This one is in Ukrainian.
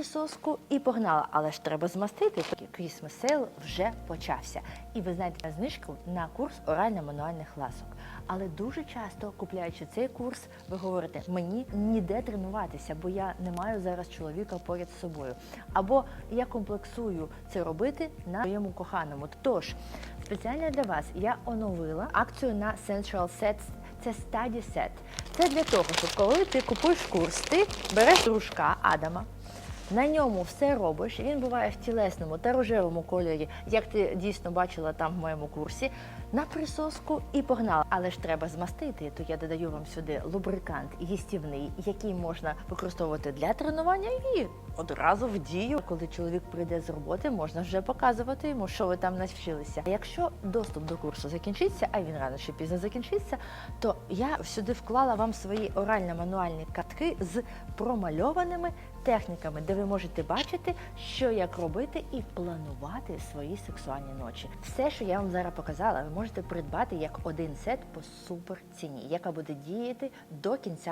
присоску і погнала. Але ж треба змастити. Christmas Sale вже почався. І ви знаєте знижку на курс орально-мануальних ласок. Але дуже часто, купляючи цей курс, ви говорите, мені ніде тренуватися, бо я не маю зараз чоловіка поряд з собою. Або я комплексую це робити на своєму коханому. Тож спеціально для вас я оновила акцію на Central Sets. Це Study Set. Це для того, щоб коли ти купуєш курс, ти береш дружка Адама. На ньому все робиш. Він буває в тілесному та рожевому кольорі, як ти дійсно бачила там в моєму курсі. На присоску і погнала. Але ж треба змастити. То я додаю вам сюди лубрикант їстівний, який можна використовувати для тренування і одразу в дію. Коли чоловік прийде з роботи, можна вже показувати йому, що ви там навчилися. Якщо доступ до курсу закінчиться, а він рано чи пізно закінчиться, то я сюди вклала вам свої орально-мануальні картки з промальованими техніками, де ви можете бачити, що як робити, і планувати свої сексуальні ночі. Все, що я вам зараз показала, ви можете придбати як один сет по супер ціні, яка буде діяти до кінця